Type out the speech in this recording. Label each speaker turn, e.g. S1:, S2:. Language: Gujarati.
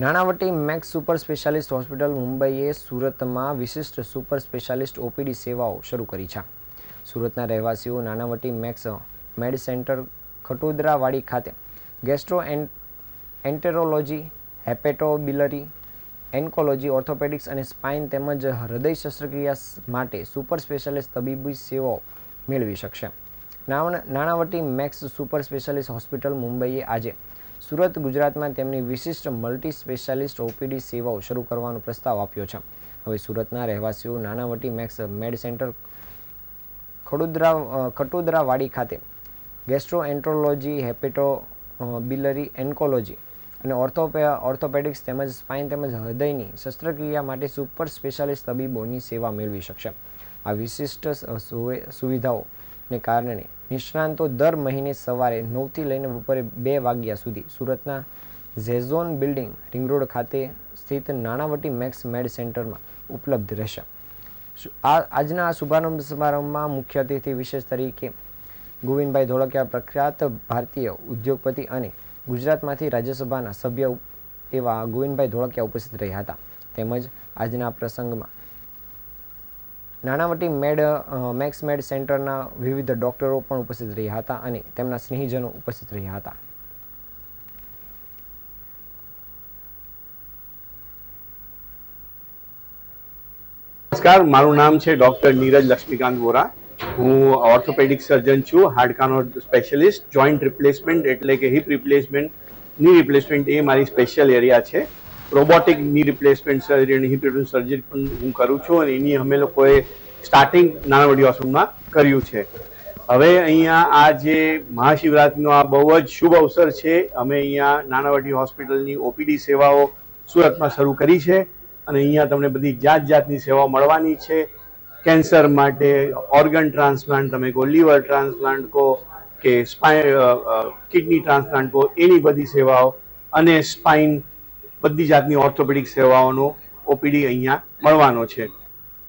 S1: Nanavati Max super specialist hospital મુંબઈએ સુરતમાં વિશિષ્ટ સુપર સ્પેશિયાલિસ્ટ ઓપીડી સેવાઓ શરૂ કરી છે. સુરતના રહેવાસીઓ Nanavati Max Med centre Khatodarawadi ખાતે ગેસ્ટ્રો એન્ટેરોલોજી, હેપેટોબિલરી, એન્કોલોજી, ઓર્થોપેડિક્સ અને સ્પાઇન તેમજ હૃદય શસ્ત્રક્રિયા માટે સુપર સ્પેશિયાલિસ્ટ તબીબી સેવાઓ મેળવી શકશે. Nanavati Max super specialist hospital મુંબઈએ આજે સુરત, ગુજરાતમાં તેમની વિશિષ્ટ મલ્ટી સ્પેશિયાલિસ્ટ ઓપીડી સેવાઓ શરૂ કરવાનો પ્રસ્તાવ આપ્યો છે. હવે સુરતના રહેવાસીઓ Nanavati Max Med centre Khadodara Khatodarawadi ખાતે ગેસ્ટ્રોએન્ટ્રોલોજી, હેપેટો બિલરી, એન્કોલોજી અને ઓર્થોપે, ઓર્થોપેડિક્સ તેમજ સ્પાઇન તેમજ હૃદયની શસ્ત્રક્રિયા માટે સુપર સ્પેશિયાલિસ્ટ તબીબોની સેવા મેળવી શકશે. આ વિશિષ્ટ સ- સુવિધાઓને કારણે નિષ્ણાંતો દર મહિને સવારે નવથી લઈને બપોરે બે વાગ્યા સુધી સુરતના ઝેઝોન બિલ્ડિંગ રિંગ રોડ ખાતે સ્થિત નાણાવટી મેક્સ મેડ સેન્ટરમાં ઉપલબ્ધ રહેશે. આ, આજના આ શુભારંભ સમારંભમાં મુખ્ય અતિથિ વિશેષ તરીકે ગોવિંદભાઈ ધોળકિયા પ્રખ્યાત ભારતીય ઉદ્યોગપતિ અને ગુજરાતમાંથી રાજ્યસભાના સભ્ય એવા ગોવિંદભાઈ ધોળકિયા ઉપસ્થિત રહ્યા હતા. તેમજ આજના પ્રસંગમાં નાણાવટી મેડ મેક્સ મેડ સેન્ટરના વિવિધ ડોક્ટરો પણ ઉપસ્થિત રહ્યા હતા અને તેમના સ્નેહીજનો ઉપસ્થિત રહ્યા હતા.
S2: નમસ્કાર, મારું નામ છે ડોક્ટર નીરજ લક્ષ્મીકાંત વોરા. હું ઓર્થોપેડિક સર્જન છું હાડકાનો સ્પેશિયલિસ્ટ, જોઈન્ટ રિપ્લેસમેન્ટ એટલે કે હિપ રિપ્લેસમેન્ટ, ની રિપ્લેસમેન્ટ એ મારી સ્પેશિયલ એરિયા છે. રોબોટિકની રિપ્લેસમેન્ટ સર્જરી અને હિપ સર્જરી પણ હું કરું છું અને એની અમે લોકોએ સ્ટાર્ટિંગ નાનાવડી હોસ્પિટલમાં કર્યું છે. હવે અહીંયા આ જે મહાશિવરાત્રિનો આ બહુ જ શુભ અવસર છે, અમે અહીંયા નાનાવટી હોસ્પિટલની ઓપીડી સેવાઓ સુરતમાં શરૂ કરી છે અને અહીંયા તમને બધી જાત જાતની સેવાઓ મળવાની છે. કેન્સર માટે ઓર્ગન ટ્રાન્સપ્લાન્ટ તમે કહો લીવર ટ્રાન્સપ્લાન્ટ કહો કે સ્પાઇન કિડની ટ્રાન્સપ્લાન્ટ કહો, એની બધી સેવાઓ અને સ્પાઇન બધી જાતની ઓર્થોપેડિક સેવાઓનો ઓપીડી અહીંયા મળવાનો છે.